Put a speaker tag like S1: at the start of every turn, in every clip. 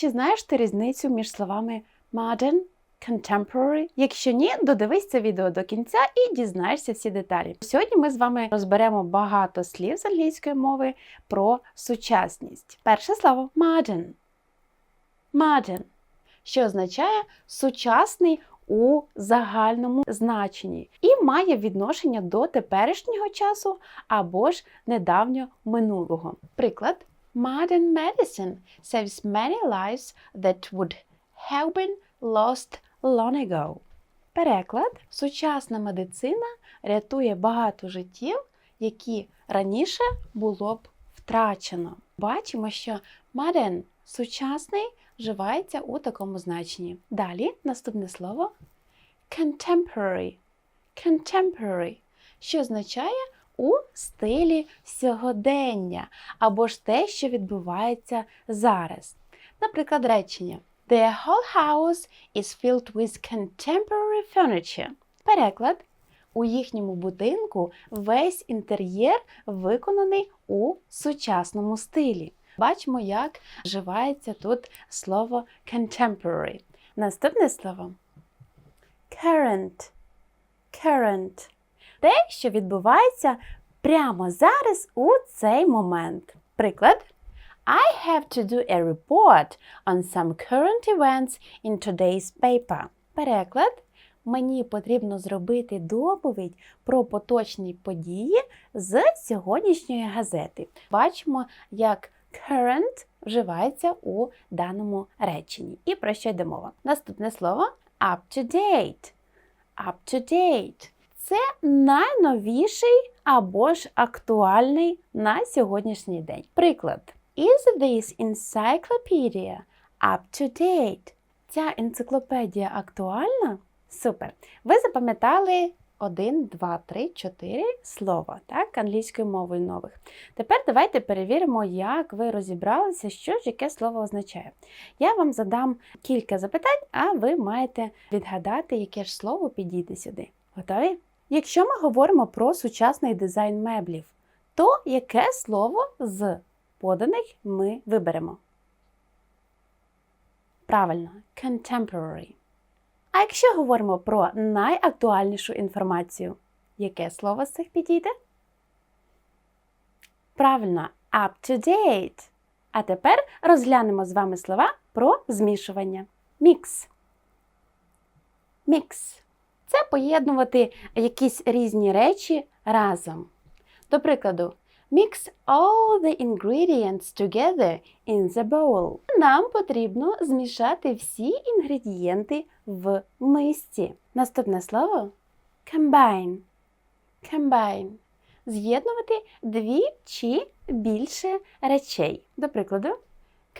S1: Чи знаєш ти різницю між словами modern, contemporary? Якщо ні, додивись це відео до кінця і дізнаєшся всі деталі. Сьогодні ми з вами розберемо багато слів з англійської мови про сучасність. Перше слово modern. Modern, що означає сучасний у загальному значенні і має відношення до теперішнього часу або ж недавнього минулого. Приклад Modern medicine saves many lives that would have been lost long ago. Переклад Сучасна медицина рятує багато життів, які раніше було б втрачено. Бачимо, що modern – сучасний вживається у такому значенні. Далі наступне слово contemporary. Contemporary, що означає у стилі сьогодення або ж те, що відбувається зараз. Наприклад, речення The whole house is filled with contemporary furniture. Переклад у їхньому будинку весь інтер'єр виконаний у сучасному стилі. Бачимо, як вживається тут слово contemporary. Наступне слово current. Current. Те, що відбувається прямо зараз у цей момент. Приклад. I have to do a report on some current events in today's paper. Переклад. Мені потрібно зробити доповідь про поточні події з сьогоднішньої газети. Бачимо, як current вживається у даному реченні. І про що йде мова? Наступне слово up to date. Up to date. Це найновіший або ж актуальний на сьогоднішній день. Приклад. Is this encyclopedia up to date? Ця енциклопедія актуальна? Супер! Ви запам'ятали 1, 2, 3, 4 слова, так, англійською мовою нових. Тепер давайте перевіримо, як ви розібралися, що ж яке слово означає. Я вам задам кілька запитань, а ви маєте відгадати, яке ж слово підійде сюди. Готові? Якщо ми говоримо про сучасний дизайн меблів, то яке слово з поданих ми виберемо? Правильно, contemporary. А якщо говоримо про найактуальнішу інформацію, яке слово з цих підійде? Правильно, up to date. А тепер розглянемо з вами слова про змішування. Мікс. Мікс. Це поєднувати якісь різні речі разом. До прикладу, Mix all the ingredients together in the bowl. Нам потрібно змішати всі інгредієнти в мисці. Наступне слово combine. Combine. З'єднувати дві чи більше речей. До прикладу,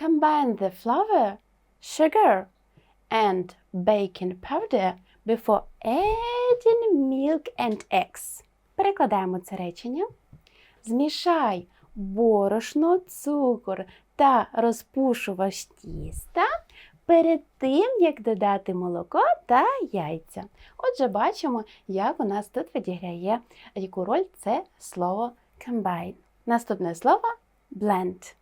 S1: combine the flour, sugar and baking powder before adding milk and eggs. Перекладаємо це речення. Змішай борошно, цукор та розпушувач тіста перед тим, як додати молоко та яйця. Отже, бачимо, як у нас тут відіграє яку роль це слово combine. Наступне слово blend.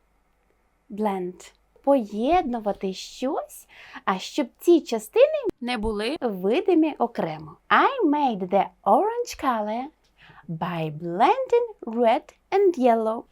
S1: Blend. Поєднувати щось, а щоб ці частини
S2: не були
S1: видимі окремо. I made the orange color by blending red and yellow.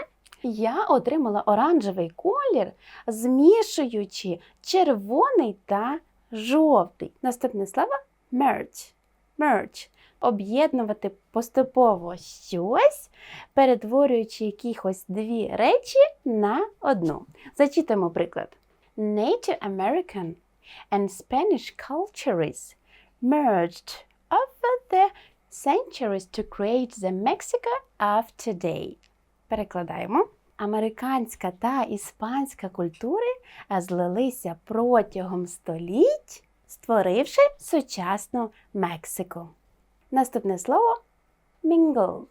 S1: Я отримала оранжевий колір, змішуючи червоний та жовтий. Наступне слово merge. Merge. Об'єднувати поступово щось, перетворюючи якихось дві речі на одну. Зачитаємо приклад. Native American and Spanish cultures merged over the centuries to create the Mexico of today. Перекладаємо. Американська та іспанська культури злилися протягом століть, створивши сучасну Мексику. Наступне слово mingle.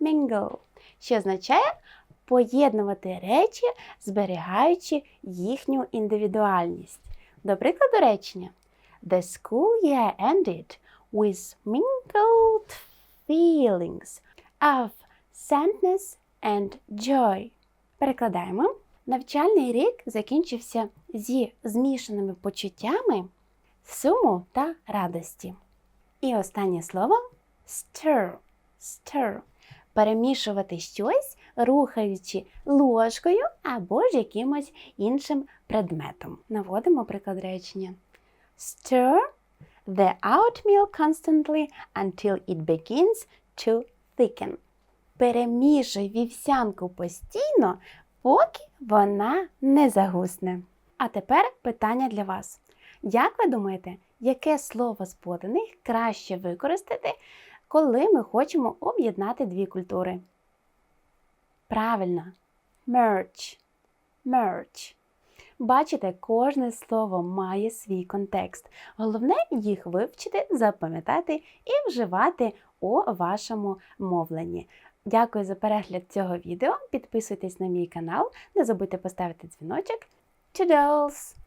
S1: Mingle, що означає поєднувати речі, зберігаючи їхню індивідуальність. До прикладу речення The school year ended with mingled feelings of sadness and joy. Перекладаємо. Навчальний рік закінчився зі змішаними почуттями суму та радості. І останнє слово stir. stir. Перемішувати щось, рухаючи ложкою або ж якимось іншим предметом. Наводимо приклад речення. Stir the oatmeal constantly until it begins to thicken. Перемішуй вівсянку постійно, поки вона не загусне. А тепер питання для вас. Як ви думаєте, яке слово з поданих краще використати, коли ми хочемо об'єднати дві культури? Правильно, merge. Merge. Бачите, кожне слово має свій контекст. Головне їх вивчити, запам'ятати і вживати у вашому мовленні. Дякую за перегляд цього відео. Підписуйтесь на мій канал, не забудьте поставити дзвіночок. Toodles!